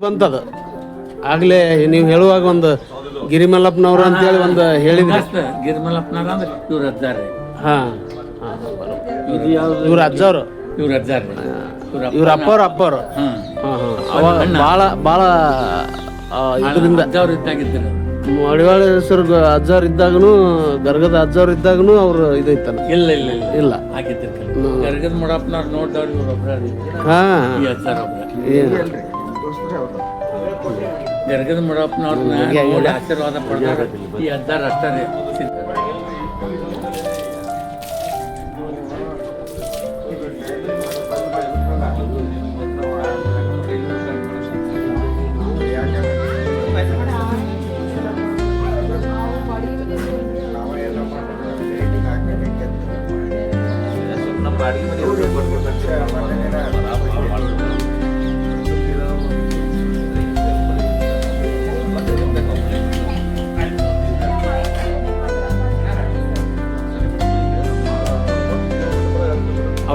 ಬಂತದ. ಆಗ್ಲೇ ನೀವು ಹೇಳುವಾಗ ಒಂದು ಗಿರಿಮಲ್ಲಪ್ಪನವ್ರು ಅಂತೇಳಿ ಒಂದು ಹೇಳಿದ್ರಿ. ಗಿರಿಮಲ್ಲಪ್ಪನವ್ರ ಅಂದ್ರೆ ಇವ್ರ ಅಜ್ಜಾರ್ರಿ ಹಾ ಇದು ಯಾವ್ದು ಇವ್ರ ಅಜ್ಜವ್ರು. ಇವ್ರ ಅಜ್ಜಾರ್ರಿ ಇವ್ರ ಅಪ್ಪವ್ರು ಹಾ. ಅವಾಗ ಭಾಳ ಭಾಳ ಇದರಿಂದ. ಅಜ್ಜವ್ರು ಇದ್ದಾಗಿದ್ರು ಮಡಿವಾಳ ಹೆಸರು ಅಜ್ಜವ್ರು ಇದ್ದಾಗನು ಗರ್ಗದ ಅಜ್ಜವ್ರು ಇದ್ದಾಗನು ಅವ್ರು ಇದೈತನ ಇಲ್ಲ ಇಲ್ಲ ಇಲ್ಲ. ಇಲ್ಲ. ಆಗಿದ್ದಿರ್ಕಲ್ಲ ಗರ್ಗದ ಮುಡಪ್ಪನವ್ರು ನೋಡಿದವ್ರು ಹಾ. ಗರ್ಗದ ಮುಡಪ್ಪನವ್ರನ್ನ ನೋಡಿ ಆಶೀರ್ವಾದ ಪಡೆದವ್ರು ಈ ಅದ್ದಾರ ಅಷ್ಟೇ ಆ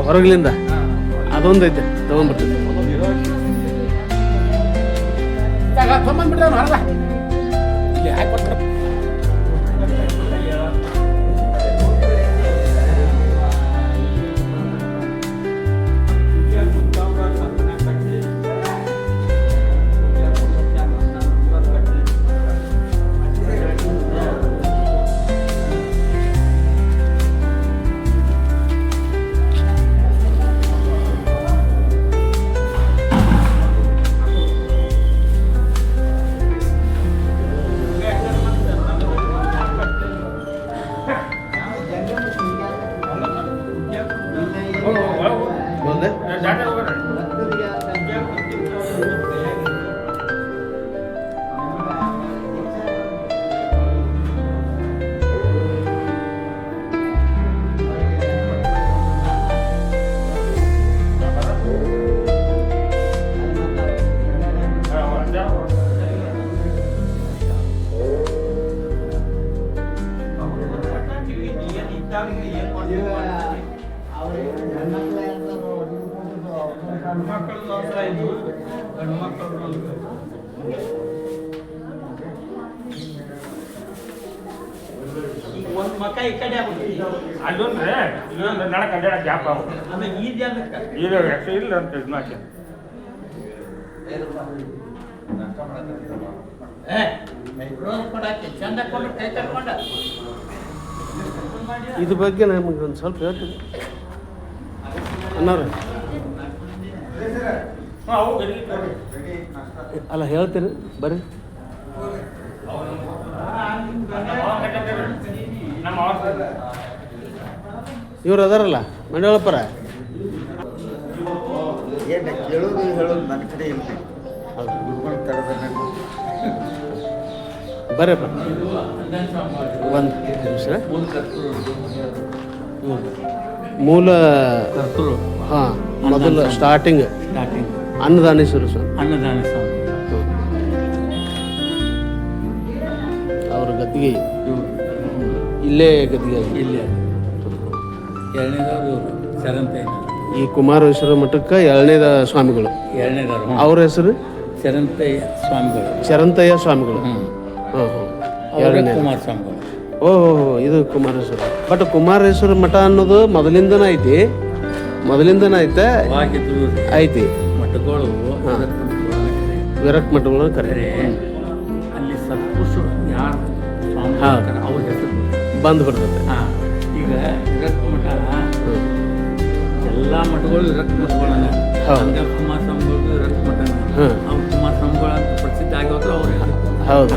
ಹೊರಗ್ಲಿಂದ ಅದೊಂದು ಐತೆ ತಗೊಂಡ್ಬಿಡ್ತೀವಿ ಬಂದೆ ಒಂದ್ ಮಕ ಈ ಕಡೆ ಆಗ್ಬಿಡ್ತು ಅಲ್ಲೊಂದ್ರೆ ಇಲ್ಲೊಂದು ನಡಕ ಅಡ್ಡಾಡ ಗ್ಯಾಪ್ ಅವು ಅಂದ್ರೆ ಈ ಜಾಗಕ್ಕೆ ಇದು ಎಕ್ಸ್ ಇಲ್ಲ ಅಂತ ಇದು ಹಾಕಿ ಏ ಚಂದ ಕೊಂಡು ಕೈ ಕಟ್ಕೊಂಡ ಇದ್ರ ಬಗ್ಗೆ ನಮಗೆ ಒಂದು ಸ್ವಲ್ಪ ಹೇಳ್ತೀನಿ. ಅನ್ನೋರು? ಅಲ್ಲ ಹೇಳ್ತೀರಿ ಬರ್ರಿ. ಇವ್ರು ಅದಾರಲ್ಲ ಮಂಡಳಪ್ಪರ ಏನು ಕೇಳೋದು, ಹೇಳೋದು ನನ್ನ ಕಡೆ ಇಲ್ಲ ಗುರುಗಳು ತಡದ ಬರ್ರಪ್ಪ ಒಂದು ನಿಮಿಷ. ಮೂಲ ಹಾಂ ಮೊದಲು ಸ್ಟಾರ್ಟಿಂಗ್ ಸ್ಟಾರ್ಟಿಂಗ್ ಅನ್ನದಾನೇಶ್ವರ ಸ್ವಾಮಿ. ಅನ್ನದಾನ ಸ್ವಾಮಿ ಅವ್ರ ಗದ್ದಿಗೆ. ಇಲ್ಲೇ ಗದ್ದಿಗೆ ಇಲ್ಲೇ. ಎರಡನೇದವ್ರು ಇವರು ಶರಂತಯ್ಯ ಈ ಕುಮಾರೇಶ್ವರ ಮಠಕ್ಕೆ ಎರಡನೇದ ಸ್ವಾಮಿಗಳು. ಎರಡನೇದವ್ರು ಅವ್ರ ಹೆಸರು? ಶರಂತಯ್ಯ ಸ್ವಾಮಿಗಳು. ಶರಂತಯ್ಯ ಸ್ವಾಮಿಗಳು. ಹ್ಞೂ ಹಾಂ ಹಾಂ ಎರಡನೇ ಕುಮಾರ ಸ್ವಾಮಿಗಳು ಓಹೋ ಇದು ಕುಮಾರೇಶ್ವರ. ಬಟ್ ಕುಮಾರೇಶ್ವರ ಮಠ ಅನ್ನೋದು ಮೊದಲಿಂದನ ಐತಿ. ಮೊದಲಿಂದನ ಐತೆ. ಐತಿ. ಮಠಗಳು ಹಾ. ಮಠಗಳು. ವಿರಕ್ ಮಠಗಳು ಕರೆ. ಅಲ್ಲಿ ಸತ್ಪುರುಷರು ಯಾರು? ಅವ್ರ ಹೆಸರು. ಬಂದು ಬಿಡ್ತದೆ ಹಾ. ಈಗ ವಿರಕ್ತ ಮಠ ಎಲ್ಲ ಮಠಗಳು ರಕ್ತ ಮಠಗಳನ್ನ. ಹೌದು. ಹಂಗ ಕುಮಾರ ಸ್ವಾಮಿಗಳು ವಿರಕ್ತ ಮಠನ. ಹಾ. ಅವ್ರು ಕುಮಾರ ಸ್ವಾಮಿಗಳು ಅಂತ ಪ್ರಸಿದ್ಧ ಆಗಿ ಹೋದ್ರು ಅವ್ರ ಹೌದು.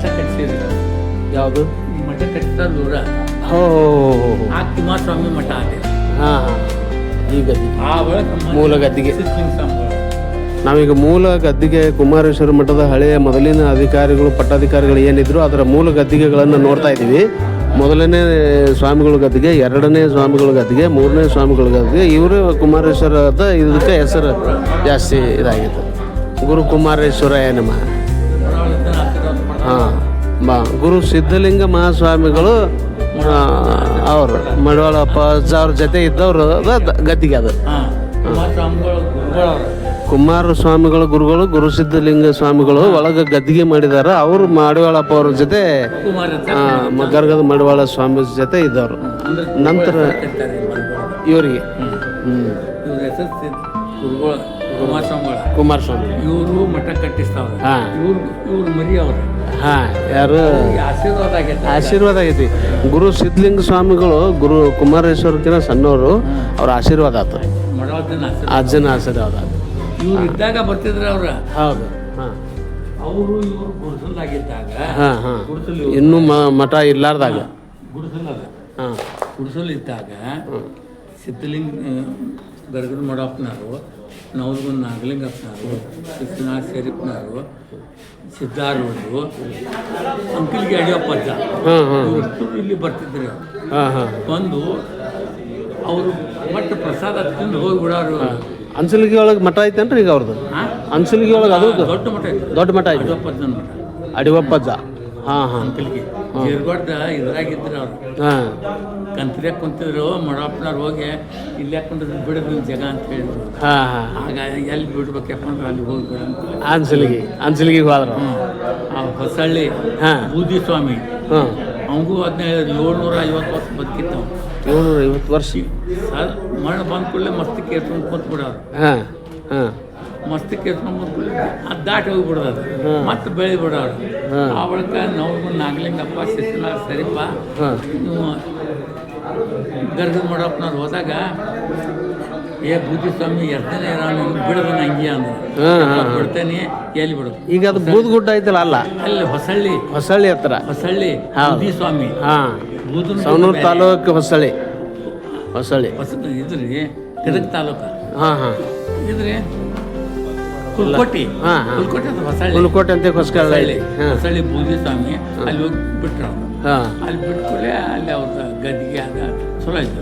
ಮಠ ಕಟ್ಟಿಸಿದ್ರು ಯಾವುದು ಮಠ ಕಟ್ಟಿದ ದೂರ ಹೋ. ಆ ಮಠ ಅದೇ ಹಾಂ ಈ ಗದ್ದಿಗೆ ಆ ಒಳಗೆ ಮೂಲ ಗದ್ದಿಗೆ. ನಾವೀಗ ಮೂಲ ಗದ್ದಿಗೆ ಕುಮಾರೇಶ್ವರ ಮಠದ ಹಳೆಯ ಮೊದಲಿನ ಅಧಿಕಾರಿಗಳು ಪಟ್ಟಾಧಿಕಾರಿಗಳು ಏನಿದ್ರು ಅದರ ಮೂಲ ಗದ್ದಿಗೆಗಳನ್ನು ನೋಡ್ತಾ ಇದ್ದೀವಿ. ಮೊದಲನೇ ಸ್ವಾಮಿಗಳ ಗದ್ದಿಗೆ ಎರಡನೇ ಸ್ವಾಮಿಗಳ ಗದ್ದಿಗೆ ಮೂರನೇ ಸ್ವಾಮಿಗಳ ಗದ್ದಿಗೆ ಇವರು ಕುಮಾರೇಶ್ವರದ ಇದಕ್ಕೆ ಹೆಸರು ಜಾಸ್ತಿ ಇದಾಗಿತ್ತು. ಗುರು ಕುಮಾರೇಶ್ವರ ನಮಃ. ಗುರು ಸಿದ್ಧಲಿಂಗ ಮಹಾಸ್ವಾಮಿಗಳು ಅವರು ಮಡವಾಳಪ್ಪ ಅವ್ರ ಜೊತೆ ಇದ್ದವರು ಗದ್ದಿಗೆ ಅದು. ಕುಮಾರ ಸ್ವಾಮಿಗಳ ಗುರುಗಳು ಗುರು ಸಿದ್ಧಲಿಂಗ ಸ್ವಾಮಿಗಳು ಒಳಗೆ ಗದ್ದಿಗೆ ಮಾಡಿದಾರ. ಅವರು ಮಡವಾಳಪ್ಪ ಅವ್ರ ಜೊತೆ ಗರ್ಗದ ಮಡವಾಳ ಸ್ವಾಮಿ ಜೊತೆ ಇದ್ದವರು. ನಂತರ ಇವರಿಗೆ. ಕುಮಾರ ಇವ್ರ ಹೆಸರು ಗುರುಗಳ ಕುಮಾರಸ್ವಾಮಿಗಳ. ಕುಮಾರಸ್ವಾಮಿ. ಇವರು ಮಠ ಕಟ್ಟಿಸ್ತಾವ್ರ. ಇವ್ರು ಇವ್ರು ಇವ್ರ ಮರಿ ಅವ್ರು ಹಾ ಯಾರು? ಆಶೀರ್ವಾದ ಆಗೈತೆ. ಆಶೀರ್ವಾದ ಆಗೈತಿ ಗುರು ಸಿದ್ಧಲಿಂಗ ಸ್ವಾಮಿಗಳು ಗುರು ಕುಮಾರೇಶ್ವರಕ್ಕಿಂತ ಸಣ್ಣವರು ಅವ್ರ ಆಶೀರ್ವಾದ ಆತು. ಅಜ್ಜನ ಆಶೀರ್ವಾದ ಇವ್ರು ಇದ್ದಾಗ ಬರ್ತಿದ್ರೆ ಅವ್ರ. ಹೌದು ಹಾಂ. ಅವರು ಇವರು ಗುಡಿಸಲಾಗಿದ್ದಾಗ ಹಾಂ ಹಾಂ. ಇನ್ನೂ ಮಠ ಇರ್ಲಾರ್ದಾಗ. ಗುಡಿಸಲದ ಹಾಂ. ಗುಡಿಸಲು ಇದ್ದಾಗ ಸಿದ್ಧಲಿಂಗ ಗರ್ಗದ ಮಡಪ್ಪನವರು ನವಲಗುಂದ ನಾಗಲಿಂಗಪ್ಪನವರು ಕೃಷ್ಣನಾಥ್ ಶರೀಫ್ನವರು ಸಿದ್ಧಾರೂಢರು ಅಂಕಲ್ಗೆ ಅಡಿಯಪ್ಪಜ್ಜ. ಹಾಂ ಹಾಂ. ಇವರಷ್ಟು ಇಲ್ಲಿ ಬರ್ತಿದ್ರು. ಹಾಂ ಹಾಂ. ಬಂದು ಅವರು ಮಟ್ಟ ಪ್ರಸಾದ ತಿಂದು ಹೋಗಿ ಬಿಡೋರು. ಅನ್ಸಲಿಗೆ ಒಳಗೆ ಮಠ ಐತೇನ್ರಿ ಈಗ ಅವ್ರದ್ದು? ಅನ್ಸಲಿಗೆ ಒಳಗೆ ಅದು? ದೊಡ್ಡ ಮಠ ಐತೆ. ದೊಡ್ಡ ಮಠ ಐತೆ. ಅಡಿಯಪ್ಪಜ್ಜನ ಮಠ ಅಡಿವಪ್ಪಜ್ಜ ಹಾಂ ಹಾಂ. ಅಂಕಲ್ಗೆ. ಜೇರ್ಗೊಡ್ಡ ಇದ್ರಾಗಿದ್ರು ಅವ್ರು. ಹಾಂ. ಕಂತ್ರಿಯಾಗ ಕುಂತಿದ್ರು ಮಡಪ್ಪನವ್ರು ಹೋಗಿ ಇಲ್ಲೇ ಕುಂತಿದ್ರು ಬಿಡೋದು ಜಗ ಅಂತ ಹೇಳಿದ್ರು. ಹಾಂ ಹಾಂ. ಆಗ ಎಲ್ಲಿ ಬಿಡ್ಬೇಕಪ್ಪ ಅಂದ್ರೆ ಅಲ್ಲಿ ಹೋಗಿ ಬಿಡ ಅನ್ಸಲಿಗೆ ಅನ್ಸಲಿಗೆ ಹೋದ್ರು. ಆ ಹೊಸಳ್ಳಿ ಹಾಂ. ಬೂದಿ ಸ್ವಾಮಿ ಹಾಂ. ಅವಂಗೂ ಹದಿನೈದು ಏಳ್ನೂರ ಐವತ್ತು ವರ್ಷ ಬದುಕಿತ್ತು. ಏಳ್ನೂರ ಐವತ್ತು ವರ್ಷ. ಮರಣ ಬಂದ ಕೂಡಲೇ ಮಸ್ತ್ ಎತ್ಕೊಂಡು ಕೂತ್ಬಿಡೋರು. ಬಿಡೋರು ಹಾಂ ಹಾಂ. ಮಸ್ತಕ್ಕೆ ಕೆಲಸ ಅದು ದಾಟಿ ಹೋಗ್ಬಿಡೋದು ಮತ್ತೆ ಬೆಳೆ ಬಿಡೋರು. ಆ ಬಳಿಕ ನಾವು ನಾಗಲಿಂಗಪ್ಪ ಶಿಶುನಾಥ ಸರಿಪ್ಪ ನೀವು ಗರ್ಗದ ಮಾಡಪ್ಪನವ್ರು ಹೋದಾಗ ಏ ಬೂದಿ ಸ್ವಾಮಿ ಎರ್ತೇನೆ ನಾನು ಬಿಡೋದು ನಂಗೆ? ಅಂದ್ರೆ. ಬಿಡ್ತೇನೆ ಎಲ್ಲಿ ಬಿಡು. ಈಗ ಅದು ಬೂದ್ಗುಡ್ಡ ಐತಲ್ಲ ಅಲ್ಲ? ಅಲ್ಲಿ ಹೊಸಳ್ಳಿ. ಹೊಸಳ್ಳಿ ಹತ್ರ. ಹೊಸಳ್ಳಿ. ಬುದ್ಧಿಸ್ವಾಮಿ. ಬೂದಿ ಸ್ವಾಮಿ ಸವಣೂರು ತಾಲೂಕು ಹೊಸಳ್ಳಿ. ಹೊಸಳ್ಳಿ. ಹೊಸ ಇದ್ರಿ ಗದಗ ತಾಲೂಕು. ಹಾಂ ಹಾಂ. ಇದ್ರಿ ಹಾಂ ಹುಲ್ಕೋಟಿ ಅದು ಹೊಸಳ್ಳಿ ಹುಲ್ಕೋಟೆ ಅಂತ ಹೊಸಳ್ಳಿ ಹೊಸಳ್ಳಿ ಬೂದಿ ಸ್ವಾಮಿ ಅಲ್ಲಿ ಹೋಗಿ ಬಿಟ್ರು ಅವರು ಅಲ್ಲಿ ಬಿಟ್ಕೊಳ್ಳೆ ಅಲ್ಲಿ ಅವ್ರ ಗದ್ದಿಗೆ ಅದ ಚಲೋ ಆಯ್ತು.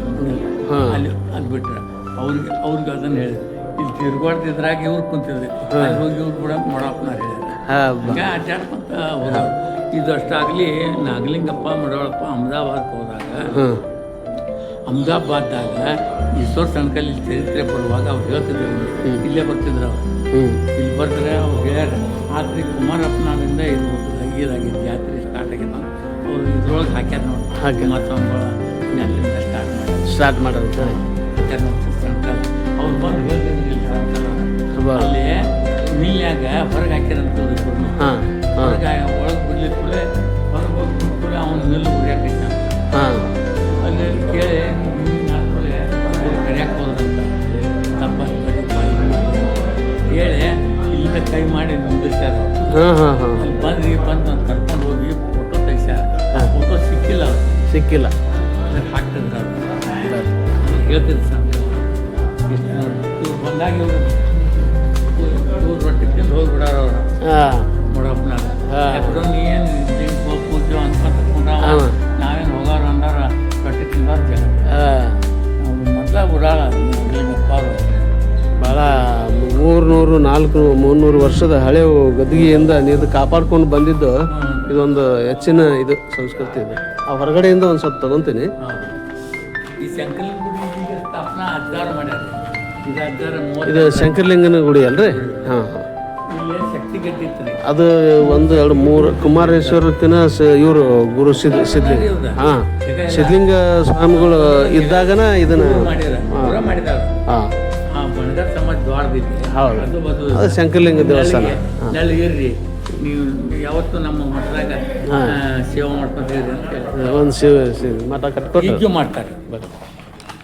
ಅಲ್ಲಿ ಅಲ್ಲಿ ಬಿಟ್ರೆ. ಅವ್ರಿಗೆ ಅವ್ರಿಗೆ ಅದನ್ನ ಹೇಳಿದ್ರು. ಇಲ್ಲಿ ತಿರ್ಗಾಡ್ತಿದ್ರಾಗ ಇವ್ರು ಕುಂತಿದ್ರು. ಅಲ್ಲಿ ಹೋಗಿ ಇವ್ರು ಕೂಡ ಮಾಡಪ್ಪನ ಹೇಳಿದ್ರು. ಹಂಗೆ ಅಡ್ಡಾಡ್ಕೊಂತ ಹೋದ್ರು ಇದಷ್ಟಾಗ್ಲಿ ನಾಗಲಿಂಗಪ್ಪ ಮಡವಳಪ್ಪ ಅಹಮದಾಬಾದ್ಗೆ ಹೋದಾಗ ಅಹಮದಾಬಾದ್ದಾಗ ಈಶ್ವರ ಸಣ್ಕಲ್ಲಿ ಚರಿತ್ರೆ ಬರುವಾಗ ಅವ್ರು ಹೇಳ್ತಿದ್ರು. ಇಲ್ಲೇ ಬರ್ತಿದ್ರು ಅವ್ರು. ಇಲ್ಲಿ ಬರ್ತಾರೆ ಅವ್ರು ಹೇಳ್ಯಾರ ಆದ್ರೆ ಕುಮಾರಪ್ಪನವರಿಂದ ಇದು ಇದಾಗಿದೆ ಜಾತ್ರೆ ಸ್ಟಾರ್ಟ್ ಆಗ್ಯದ ಅವ್ರು ಇದ್ರೊಳಗೆ ಹಾಕ್ಯಾರ ನೋಡಿ. ಹಾಕ್ಯಾರ. ಕುಮಾರಸ್ವಾಮಿಗಳ ಅಲ್ಲಿಂದ ಸ್ಟಾರ್ಟ್ ಮಾಡಿ ಸ್ಟಾರ್ಟ್ ಮಾಡೋದು ಸರ್. ಹಾಕ್ಯಾರ ನೋಡಿ ಸಣ್ಕಲ್ ಅವ್ರು ಬಂದು ಹೇಳ್ತಿದ್ರು ಇಲ್ಲಿ ಸಣ್ಕಲ್. ಅಲ್ಲಿ ಮಿಲ್ಯಾಗ ಹೊರಗೆ ಹಾಕ್ಯಾರಂತ ಹಾಂ. ನಿಂದಿರ್ಸ್ಯಾರ ಹಾಂ ಹಾಂ ಹಾಂ. ಬಂದು ಅವ್ನು ಕರ್ಕೊಂಡು ಹೋಗಿ ಫೋಟೋ ತೆಗ್ಸ್ಯಾರ ಫೋಟೋ ಸಿಕ್ಕಿಲ್ಲ ಸಿಕ್ಕಿಲ್ಲ. ಹಾಕ್ತಿದ್ರು ಹೇಳ್ತೀನಿ ಸರ್. ಬಂದಾಗ ಇವ್ರು ರೊಟ್ಟಿ ತಿಂದು ಹೋಗ್ಬಿಡಾರ ಅವ್ರು. ಹಾಂ. ಯಾಕಂದ್ರೆ ನೀ ಏನು ನಾಲ್ಕು ಮುನ್ನೂರು ವರ್ಷದ ಹಳೆ ಗದ್ದಿಗೆಯಿಂದ ನೀರು ಕಾಪಾಡ್ಕೊಂಡು ಬಂದಿದ್ದು ಇದೊಂದು ಹೆಚ್ಚಿನ ಇದು ಸಂಸ್ಕೃತಿ ಇದೆ. ಆ ಹೊರಗಡೆಯಿಂದ ಒಂದು ಸ್ವಲ್ಪ ತಗೊಂತೀನಿ. ಇದು ಶಂಕರಲಿಂಗನ ಗುಡಿ ಅಲ್ರಿ? ಹಾಂ. ಹಾಂ ಅದು ಒಂದು ಎರಡು ಮೂರು ಕುಮಾರೇಶ್ವರಕ್ಕಿನ ಇವರು ಗುರು ಸಿದ್ ಸಿದ್ಲಿಂಗ. ಹಾಂ. ಸಿದ್ಲಿಂಗ ಸ್ವಾಮಿಗಳು ಇದ್ದಾಗನ ಇದನ್ನ ಹಾಂ. ಸಮಾಜ ಹೌದು. ಅದು ಬದು ಅದು ಶಂಕರಲಿಂಗ ದೇವಸ್ಥಾನ. ಇರ್ರಿ. ನೀವು ಯಾವತ್ತು ನಮ್ಮ ಮಠದಾಗ ಹಾ. ಆ, ಸೇವೆ ಮಾಡ್ಕೊಂತ ಇರ್ರಿ ಅಂತ ಹೇಳಿ. ಒಂದು ಶಿವ ಶಿವ ಮಠ ಕಟ್ಕೊಟ್ಟು ಈಗ್ಲೂ ಮಾಡ್ತಾರೆ.